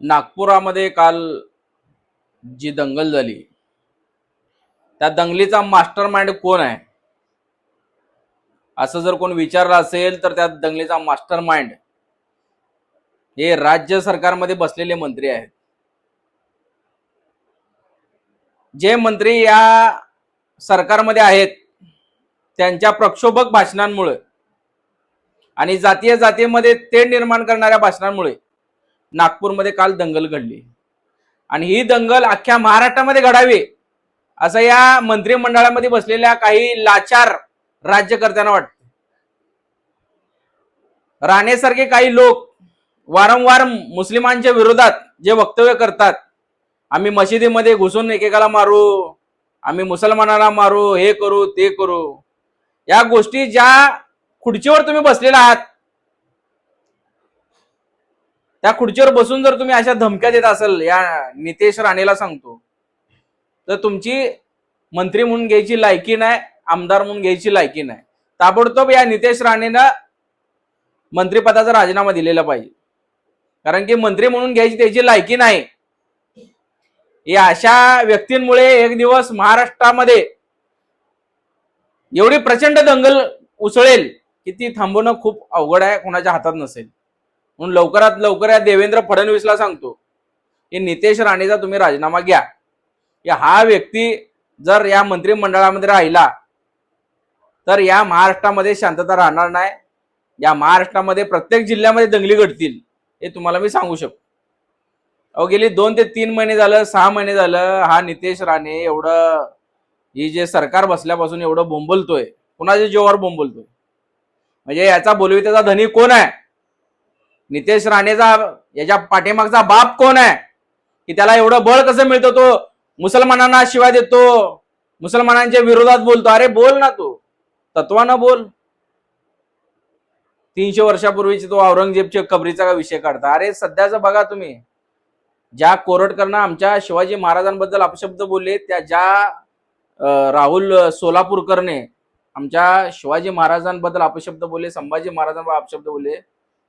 नागपुरामध्ये काल जी दंगल झाली त्या दंगलीचा मास्टर माइंड कोण आहे? असं जर कोण विचारलं असेल तर त्या दंगलीचा मास्टर माइंड हे राज्य सरकारमध्ये बसलेले मंत्री आहेत. जे मंत्री या सरकारमध्ये आहेत त्यांच्या प्रक्षोभक भाषणांमुळे आणि जातीय जातीमध्ये ते निर्माण करणाऱ्या भाषणांमुळे नागपूरमध्ये काल दंगल घडली. आणि ही दंगल अख्ख्या महाराष्ट्रामध्ये घडावी असं या मंत्रिमंडळामध्ये बसलेल्या काही लाचार राज्यकर्त्यांना वाटते. राणेसारखे काही लोक वारंवार मुस्लिमांच्या विरोधात जे वक्तव्य करतात आम्ही मशिदीमध्ये घुसून एकेकाला मारू आम्ही मुसलमानाला मारू हे करू ते करू. या गोष्टी ज्या खुर्चीवर तुम्ही बसलेला आहात त्या खुर्चीवर बसून जर तुम्ही अशा धमक्या देत असाल या नितेश राणेला सांगतो तर तुमची मंत्री म्हणून घ्यायची लायकी नाही आमदार म्हणून घ्यायची लायकी नाही. ताबडतोब या नितेश राणेनं मंत्रिपदाचा राजीनामा दिलेला पाहिजे. कारण की मंत्री म्हणून घ्यायची त्याची लायकी नाही. या अशा व्यक्तींमुळे एक दिवस महाराष्ट्रामध्ये एवढी प्रचंड दंगल उसळेल की ती थांबवणं खूप अवघड आहे कोणाच्या हातात नसेल. म्हणून लवकरात लवकर या देवेंद्र फडणवीसला सांगतो की नितेश राणेचा तुम्ही राजीनामा घ्या. की हा व्यक्ती जर या मंत्रिमंडळामध्ये राहिला तर या महाराष्ट्रामध्ये शांतता राहणार नाही. या महाराष्ट्रामध्ये प्रत्येक जिल्ह्यामध्ये दंगली घडतील हे तुम्हाला मी सांगू शकतो. अहो गेली दोन ते तीन महिने झालं सहा महिने झालं हा नितेश राणे एवढं ही जे सरकार बसल्यापासून एवढं बोंबलतोय कुणाच्या जीवावर बोंबलतोय? म्हणजे याचा बोलविताचा धनी कोण आहे? नितेश राणेचा याच्या पाठीमागचा बाप कोण आहे? की त्याला एवढं बळ कसं मिळतं तो? मुसलमानांना शिवाय देतो. मुसलमानांच्या विरोधात बोलतो. अरे बोल ना तू. तत्वानं बोल. तीनशे वर्षापूर्वीची तो औरंगजेबच्या कबरीचा विषय काढता. अरे सध्याचं बघा तुम्ही. ज्या कोरटकरनं आमच्या शिवाजी महाराजांबद्दल अपशब्द बोलले त्या ज्या राहुल सोलापूरकरने आमच्या शिवाजी महाराजांबद्दल अपशब्द बोलले संभाजी महाराजांबद्दल अपशब्द बोलले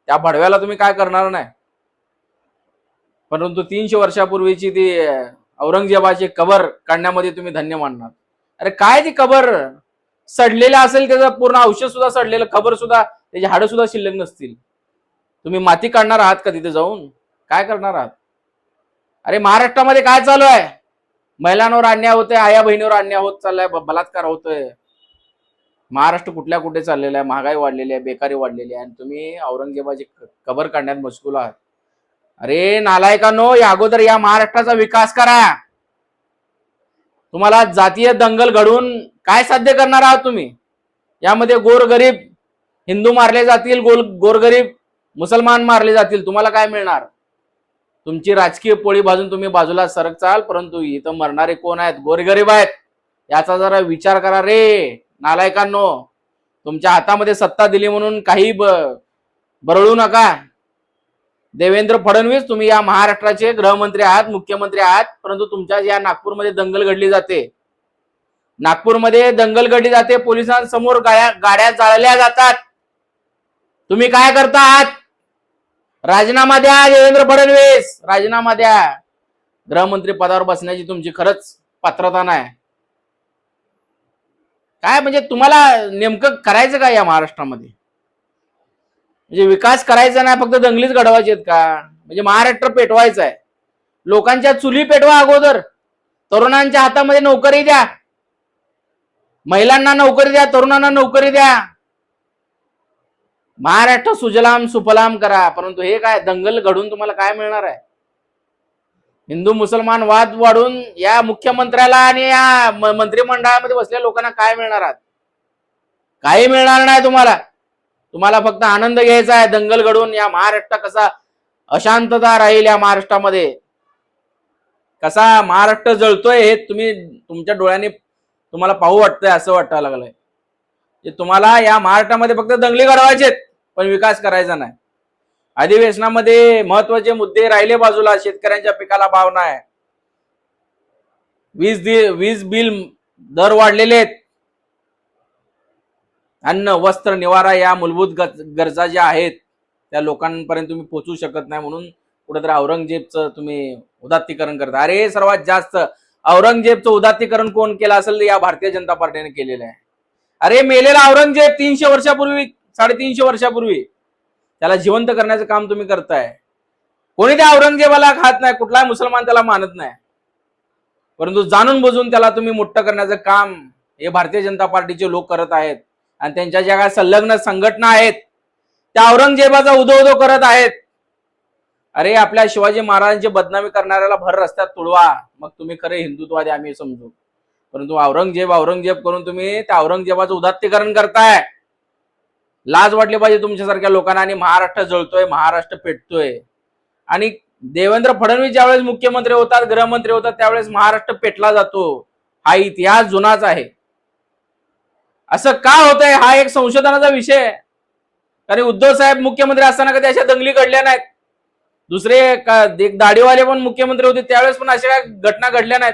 त्या भडव्याला तुम्ही काय करणार नाही. परंतु तीनशे वर्षापूर्वीची ती औरंगजेबाची कबर काढण्यामध्ये तुम्ही धन्य मानणार. अरे काय ती कबर? सडलेलं असेल त्याचं पूर्ण औषध सुद्धा सडलेलं खबर सुद्धा त्याची हाडं सुद्धा शिल्लक नसतील. तुम्ही माती काढणार आहात का तिथे जाऊन? काय करणार आहात? अरे महाराष्ट्रामध्ये काय चालू आहे? महिलांवर अन्याय होतोय आया बहिणीवर अन्याय होत चाललाय बलात्कार होतोय. महाराष्ट्र कुठल्या कुठे चाललेला आहे महागाई वाढलेली आहे बेकारी वाढलेली आहे आणि तुम्ही औरंगजेबाची कबर काढण्यात मजकूल आहात. अरे नालायकांनो या अगोदर या महाराष्ट्राचा विकास करा. तुम्हाला जातीय दंगल घडवून काय साध्य करणार आहात तुम्ही? यामध्ये गोरगरीब हिंदू मारले जातील गोल गोरगरीब मुसलमान मारले जातील तुम्हाला काय मिळणार? तुमची राजकीय पोळी भाजून तुम्ही बाजूला सरक चाल परंतु इथं मरणारे कोण आहेत? गोरगरीब आहेत. याचा जरा विचार करा रे. नालायकांनो तुमच्या हातामध्ये सत्ता दिली म्हणून काही बरळू नका. देवेंद्र फडणवीस तुम्ही या महाराष्ट्राचे गृहमंत्री आहात मुख्यमंत्री आहात परंतु तुमच्या या नागपूरमध्ये दंगल घडली जाते. नागपूरमध्ये दंगल घडली जाते पोलिसांसमोर गाड्या गाड्या जाळल्या जातात. तुम्ही काय करता आहात राजीनामा द्या देवेंद्र फडणवीस! राजीनामा द्या. गृहमंत्री पदावर बसण्याची तुमची खरंच पात्रता नाही. काय म्हणजे तुम्हाला नेमकं करायचं काय या महाराष्ट्रामध्ये? म्हणजे विकास करायचा नाही फक्त दंगलीच घडवायची आहेत का? म्हणजे महाराष्ट्र पेटवायचं आहे. लोकांच्या चुली पेटवा अगोदर. तरुणांच्या हातामध्ये नोकरी द्या. महिलांना नोकरी द्या तरुणांना नोकरी द्या. महाराष्ट्र सुजलाम सुफलाम करा. परंतु हे काय दंगल घडून तुम्हाला काय मिळणार आहे? हिंदू मुसलमान वाद वाढून या मुख्यमंत्र्याला आणि या मंत्रिमंडळामध्ये बसलेल्या लोकांना काय मिळणार आहात? काही मिळणार नाही तुम्हाला. तुम्हाला फक्त आनंद घ्यायचा आहे. दंगल घडून या महाराष्ट्र कसा अशांतता राहील या महाराष्ट्रामध्ये? कसा महाराष्ट्र जळतोय हे तुम्ही तुमच्या डोळ्यांनी तुम्हाला पाहू वाटतंय असं वाटायला लागलंय. तुम्हाला या महाराष्ट्रामध्ये फक्त दंगली घडवायचेत पण विकास करायचा नाही. अधिवेशनामध्ये महत्त्वाचे मुद्दे राहिले बाजूला. शेतकऱ्यांच्या पिकाला भावना आहे वीज वीज बिल दर वाढलेले आहेत अन्न वस्त्र निवारा या मूलभूत गरजा ज्या आहेत त्या लोकांपर्यंत तुम्ही पोचू शकत नाही म्हणून कुठेतरी औरंगजेबचं तुम्ही उदात्तीकरण करता. अरे सर्वात जास्त औरंगजेबचं उदात्तीकरण कोण केलं असेल या भारतीय जनता पार्टीने केलेलं आहे. अरे मेलेला औरंगजेब तीनशे वर्षापूर्वी साडेतीनशे वर्षापूर्वी. त्याला जिवंत करण्याचं काम तुम्ही करताय. कोणी त्या औरंगजेबाला खात नाही कुठलाही मुसलमान त्याला मानत नाही. परंतु जाणून बुजून त्याला तुम्ही मोठं करण्याचं काम हे भारतीय जनता पार्टीचे लोक करत आहेत. आणि त्यांच्या ज्या काही संलग्न संघटना आहेत त्या औरंगजेबाचा उदो उदो करत आहेत. अरे आपल्या शिवाजी महाराजांची बदनामी करणाऱ्याला भर रस्त्यात तुळवा मग तुम्ही खरे हिंदुत्वादी आम्ही समजू. परंतु औरंगजेब औरंगजेब करून तुम्ही त्या औरंगजेबाचं उदात्तीकरण करताय. लाज वाटली पाहिजे तुमच्यासारख्या लोकांना. आणि महाराष्ट्र जळतोय महाराष्ट्र पेटतोय. आणि देवेंद्र फडणवीस ज्यावेळेस मुख्यमंत्री होतात गृहमंत्री होतात त्यावेळेस महाराष्ट्र पेटला जातो. हा इतिहास जुनाच आहे. असं का होतंय? हा एक संशोधनाचा विषय आहे. कारण उद्धव साहेब मुख्यमंत्री असताना कधी अशा दंगली घडल्या नाहीत. दुसरे एक दाढीवाले पण मुख्यमंत्री होते त्यावेळेस पण अशा घटना घडल्या नाहीत.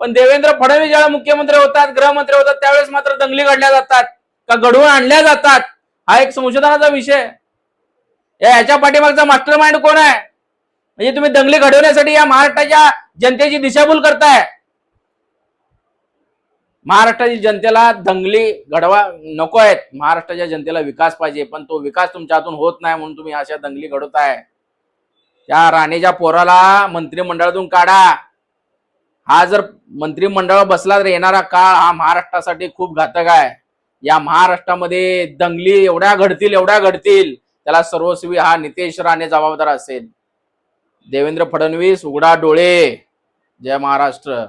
पण देवेंद्र फडणवीस ज्यावेळेस मुख्यमंत्री होतात गृहमंत्री होतात त्यावेळेस मात्र दंगली घडल्या जातात. का घडवून आणल्या जातात? हा एक संशोधनाचा विषय. याच्या पाठीमागचा मास्टर माइंड कोण आहे? म्हणजे तुम्ही दंगली घडवण्यासाठी या महाराष्ट्राच्या जनतेची दिशाभूल करताय. महाराष्ट्राच्या जनतेला दंगली घडवा नको आहेत महाराष्ट्राच्या जनतेला विकास पाहिजे पण तो विकास तुमच्या हातून होत नाही म्हणून तुम्ही अशा दंगली घडवताय. त्या राणेच्या पोराला मंत्रिमंडळातून काढा. हा जर मंत्रिमंडळ बसला तर येणारा काळ हा महाराष्ट्रासाठी खूप घातक आहे. या महाराष्ट्रामध्ये दंगली एवढ्या घडतील एवढ्या घडतील त्याला सर्वस्वी हा नितेश राणे जबाबदार असेल. देवेंद्र फडणवीस उघडा डोळे. जय महाराष्ट्र.